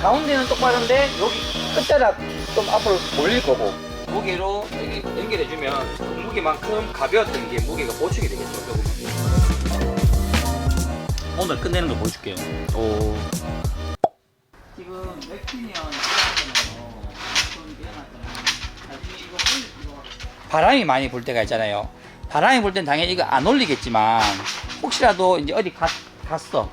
가운데는 똑바른데 여기 끝자락 좀 앞으로 몰릴 거고 무게로 이렇게 연결해주면 그 무게만큼 가벼웠던 게 무게가 보충이 되겠죠. 조금은. 오늘 끝내는 거 보여줄게요. 오. 지금 맥피니언 바람이 많이 불 때가 있잖아요. 바람이 불 땐 당연히 이거 안 올리겠지만 혹시라도 이제 어디 갔, 갔어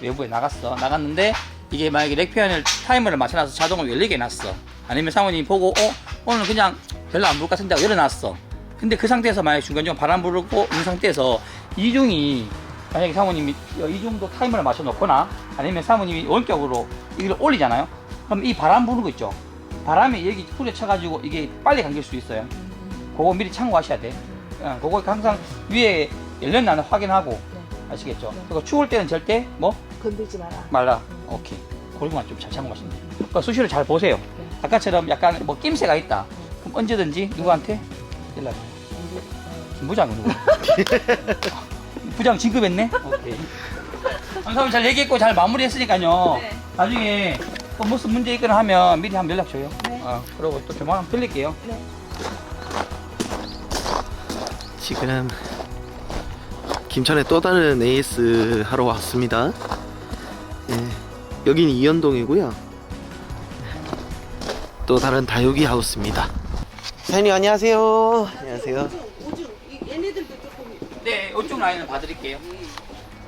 외부에 나갔어 나갔는데 이게 만약에 렉피언을 타이머를 맞춰놔서 자동으로 열리게 해놨어. 아니면 사모님이 보고 어 오늘 그냥 별로 안불것 같은데 하고 열어놨어. 근데 그 상태에서 만약에 중간중간 바람 부르고 있는 상태에서 이중이 만약에 사모님이 이중도 타이머를 맞춰놓거나 아니면 사모님이 원격으로 이걸 올리잖아요? 그럼 이 바람 부는 거 있죠? 바람이 여기 풀에 쳐가지고 이게 빨리 감길 수 있어요. 그거 미리 참고하셔야 돼. 어, 그거 항상 위에 열렸나 확인하고 아시겠죠? 그리고 추울 때는 절대 뭐 건들지 마라. 말라. 오케이. 그리고만 좀 잘 참고하시면 돼요. 그러니까 수시로 잘 보세요. 아까처럼 약간 뭐 낌새가 있다. 그럼 언제든지 누구한테 연락. 김부장 누구? 부장 진급했네. 오케이. 감사합니다. 잘 얘기했고 잘 마무리했으니까요. 네. 나중에 또 무슨 문제 있거나 하면 미리 한번 연락 줘요. 네. 어, 그리고 또 조만간 들릴게요. 네. 지금 김천에 또 다른 AS 하러 왔습니다. 예, 여기는 이연동이고요. 또 다른 다육이 하우스입니다. 사장님 안녕하세요. 안녕하세요. 네, 이쪽 라인을 봐드릴게요.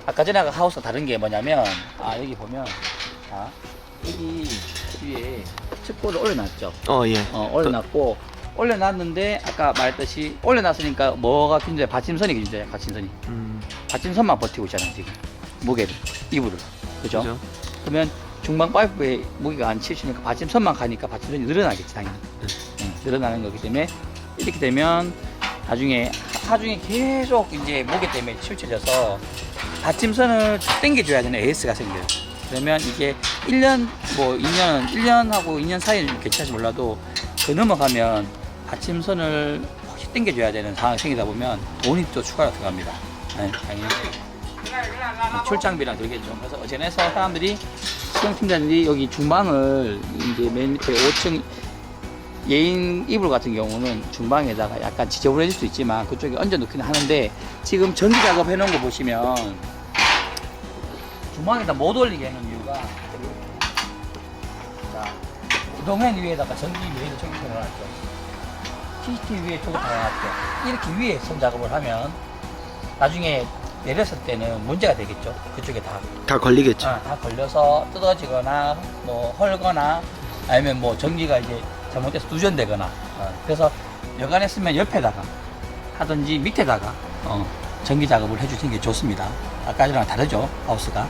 아까 전에 그 하우스가 다른 게 뭐냐면, 아, 여기 보면, 아, 여기 위에 측보를 올려놨죠. 어 예. 어, 올려놨고, 올려놨는데, 아까 말했듯이, 올려놨으니까 뭐가 균조야? 받침선이 균조야, 받침선이. 음, 받침선만 버티고 있잖아요, 지금. 무게를, 이불을. 그죠? 그죠? 그러면 중방 파이프에 무게가 안 치우치니까 받침선만 가니까 받침선이 늘어나겠지, 당연히. 응, 늘어나는 거기 때문에, 이렇게 되면, 나중에, 하중에 계속 이제 무게 때문에 치우쳐져서, 받침선을 당겨줘야 되는 AS가 생겨요. 그러면 이게 1년, 뭐 2년, 1년하고 2년 사이는 좀 괜찮지 몰라도 그 넘어가면 받침선을 확실히 당겨줘야 되는 상황이 생기다 보면 돈이 또 추가로 들어갑니다. 네, 당연히. 출장비랑 들겠죠. 그래서 어제에서 사람들이 수영팀장들이 여기 중방을 이제 맨 밑에 5층 예인 이불 같은 경우는 중방에다가 약간 지저분해질 수 있지만 그쪽에 얹어 놓기는 하는데 지금 전기 작업 해놓은 거 보시면 중방에다 못 올리게 해놓은 이유가 자 도면 위에다가 전기 위에다 전기 켜놨죠 CCTV 위에 저거 달아놨죠 이렇게 위에 선 작업을 하면 나중에 내렸을 때는 문제가 되겠죠. 그쪽에 다. 다 걸리겠죠. 아, 다 걸려서 뜯어지거나 뭐 헐거나 아니면 뭐 전기가 이제 잘못돼서 누전되거나. 어, 그래서 여간에 쓰면 옆에다가 하든지 밑에다가 어, 전기 작업을 해주시는 게 좋습니다. 아까 전랑 다르죠 하우스가.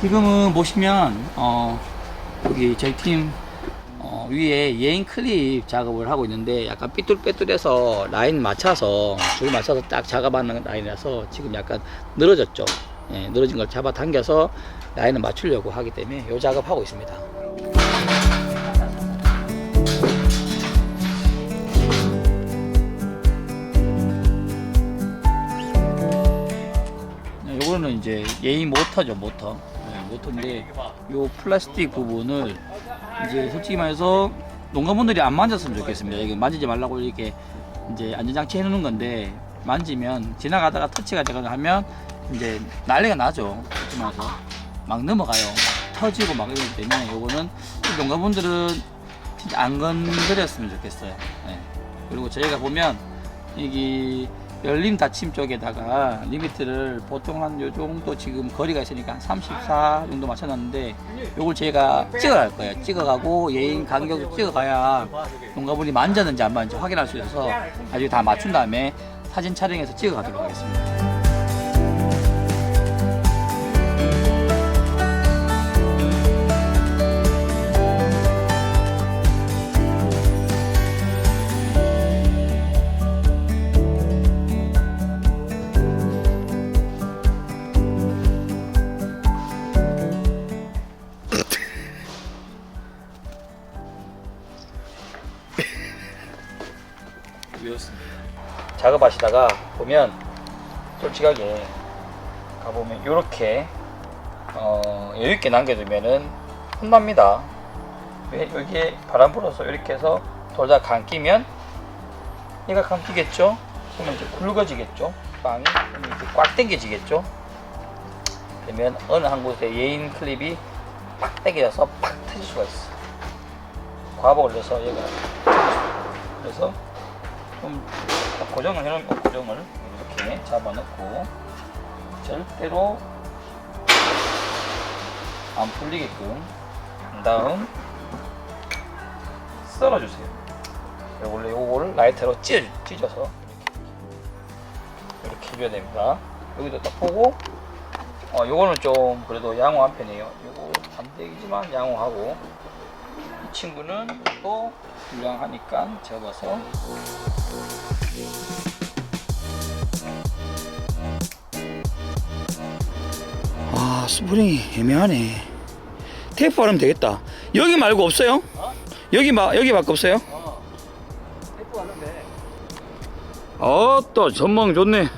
지금은 보시면 어, 여기 저희 팀 어, 위에 예인 클립 작업을 하고 있는데 약간 삐뚤빼뚤해서 라인 맞춰서 줄 맞춰서 딱 작업하는 라인이라서 지금 약간 늘어졌죠. 예, 늘어진 걸 잡아 당겨서 라인을 맞추려고 하기 때문에 이 작업하고 있습니다. 네, 요거는 이제 예인 모터죠 모터 네, 모터인데 요 플라스틱 부분을 이제 솔직히 말해서 농가분들이 안 만졌으면 좋겠습니다. 이게 만지지 말라고 이렇게 이제 안전장치 해놓는 건데 만지면 지나가다가 터치가 되거나 하면 이제 난리가 나죠. 솔직히 말해서. 막 넘어가요. 터지고 막 이러기 때문에 요거는 농가분들은 진짜 안 건드렸으면 좋겠어요. 네. 그리고 저희가 보면 여기 열림 닫힘 쪽에다가 리미트를 보통 한 요 정도 지금 거리가 있으니까 34 정도 맞춰놨는데 요걸 저희가 찍어갈 거예요. 찍어가고 예인 간격을 찍어가야 농가분이 만졌는지 안 만졌는지 확인할 수 있어서 아주 다 맞춘 다음에 사진 촬영해서 찍어가도록 하겠습니다. 작업하시다가 보면 솔직하게 가보면 이렇게 어, 여유 있게 남겨두면은 혼납니다. 왜 여기에 바람 불어서 이렇게 해서 돌다 감기면 얘가 감기겠죠? 그러면 이제 굵어지겠죠? 빵이 이제 꽉 당겨지겠죠? 그러면 어느 한 곳에 예인 클립이 팍 당겨져서 팍 터질 수가 있어. 과복을 내서 얘가. 그래서 좀 고정을 해놓은 거 고정을 이렇게 잡아놓고 절대로 안 풀리게끔 한 다음 썰어주세요. 원래 요거를 라이터로 찢어, 찢어서 이렇게, 해줘야 됩니다. 여기도 딱 보고 어 요거는 좀 그래도 양호한 편이에요. 요거 안 되지만 양호하고 이 친구는 또 불량하니까 접어서 아 스프링이 애매하네 테이프 바르면 되겠다 여기 말고 없어요? 여기 마, 여기 밖에 없어요? 테이프 하는데. 아따 전망 좋네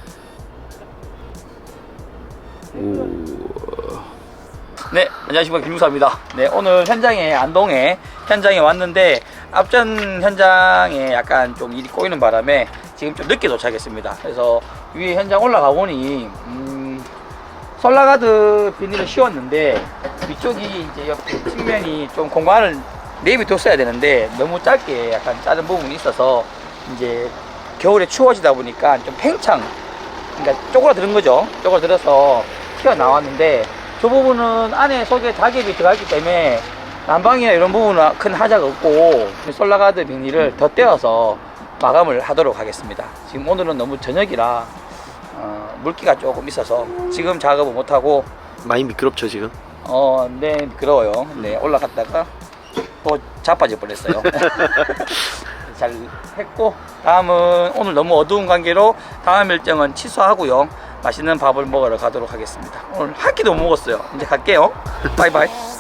네 안녕하십니까. 김유사입니다. 네 오늘 현장에 안동에 현장에 왔는데 앞전 현장에 약간 좀 일이 꼬이는 바람에 지금 좀 늦게 도착했습니다. 그래서 위에 현장 올라가 보니 음, 솔라가드 비닐을 씌웠는데 위쪽이 이제 옆에 측면이 좀 공간을 내비뒀어야 되는데 너무 짧게 약간 자른 부분이 있어서 이제 겨울에 추워지다 보니까 좀 팽창 그러니까 쪼그라드는 거죠. 쪼그라들어서 튀어나왔는데 저 부분은 안에 속에 자개비 들어갔기 때문에 난방이나 이런 부분은 큰 하자가 없고 솔라가드 비닐을 더 떼어서 마감을 하도록 하겠습니다 지금 오늘은 너무 저녁이라 어, 물기가 조금 있어서 지금 작업을 못하고 많이 미끄럽죠 지금. 어, 네, 미끄러워요. 네, 올라갔다가 또 자빠져 버렸어요. 잘 했고, 다음은 오늘 너무 어두운 관계로 다음 일정은 취소하고요. 맛있는 밥을 먹으러 가도록 하겠습니다. 오늘 한 끼도 못 먹었어요. 이제 갈게요. 바이바이.